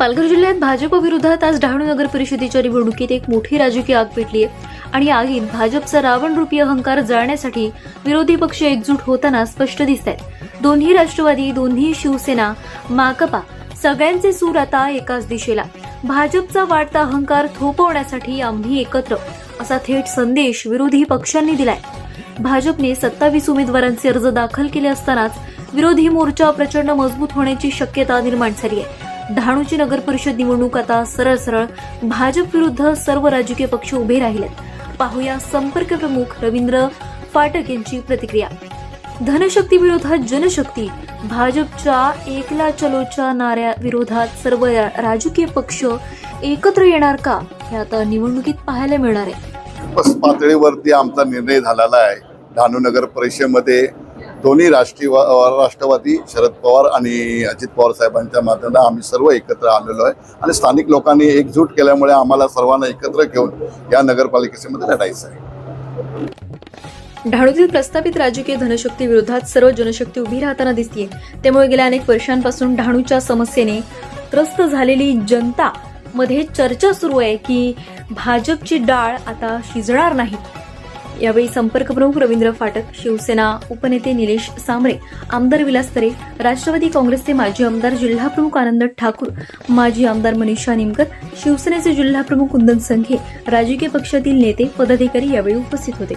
पालघर जिल्ह्यात भाजप विरोधात आज डहाणू नगर परिषदेच्या निवडणुकीत एक मोठी राजकीय आग पेटली आहे. आणि आगीत भाजपचा रावण रुपी अहंकार जाळण्यासाठी विरोधी पक्ष एकजूट होताना स्पष्ट दिसत आहेत दोन्ही राष्ट्रवादी दोन्ही शिवसेना माकपा सगळ्यांचे सूर आता एकाच दिशेला. भाजपचा वाढता अहंकार थोपवण्यासाठी आम्ही एकत्र असा थेट संदेश विरोधी पक्षांनी दिलाय. भाजपने सत्तावीस उमेदवारांचे अर्ज दाखल केले असतानाच विरोधी मोर्चा प्रचंड मजबूत होण्याची शक्यता निर्माण झाली आहे. डहाणूची नगर परिषद निवडणूक आता सरळ सरळ भाजप विरुद्ध सर्व राजकीय पक्ष उभे राहिलेत. पाहूया संपर्क प्रमुख रवींद्र फाटक यांची प्रतिक्रिया. धनशक्ती विरोधात जनशक्ती भाजपच्या एकला चलोच्या नाऱ्या विरोधात सर्व राजकीय पक्ष एकत्र येणार का हे आता निवडणुकीत पाहायला मिळणार आहे. बस पातळीवरती आमचा निर्णय झालेला आहे. डहाणू नगर परिषदेमध्ये दोन्ही राष्ट्रीय राष्ट्रवादी शरद पवार आणि अजित पवार साहेबांच्या माध्यमातून आम्ही सर्व एकत्र आलेलो आहे. आणि स्थानिक लोकांनी एकजूट केल्यामुळे आम्हाला सर्वांना एकत्र घेऊन या नगरपालिकेमध्ये लढायचं आहे. ढाणूतील प्रस्तावित राजकीय धनशक्ती विरोधात सर्व जनशक्ती उभी राहताना दिसतीये. त्यामुळे गेल्या अनेक वर्षांपासून डहाणूच्या समस्येने त्रस्त झालेली जनता मध्ये चर्चा सुरू आहे की भाजपची डाळ आता शिजणार नाही. यावेळी संपर्क प्रमुख रवींद्र फाटक शिवसेना उपनेते निलेश सांबरे आमदार विलास तरे राष्ट्रवादी काँग्रेसचे माजी आमदार जिल्हाप्रमुख आनंद ठाकूर माजी आमदार मनीषा निमकर शिवसेनेचे जिल्हाप्रमुख कुंदन संघे राजकीय पक्षातील नेते पदाधिकारी यावेळी उपस्थित होते.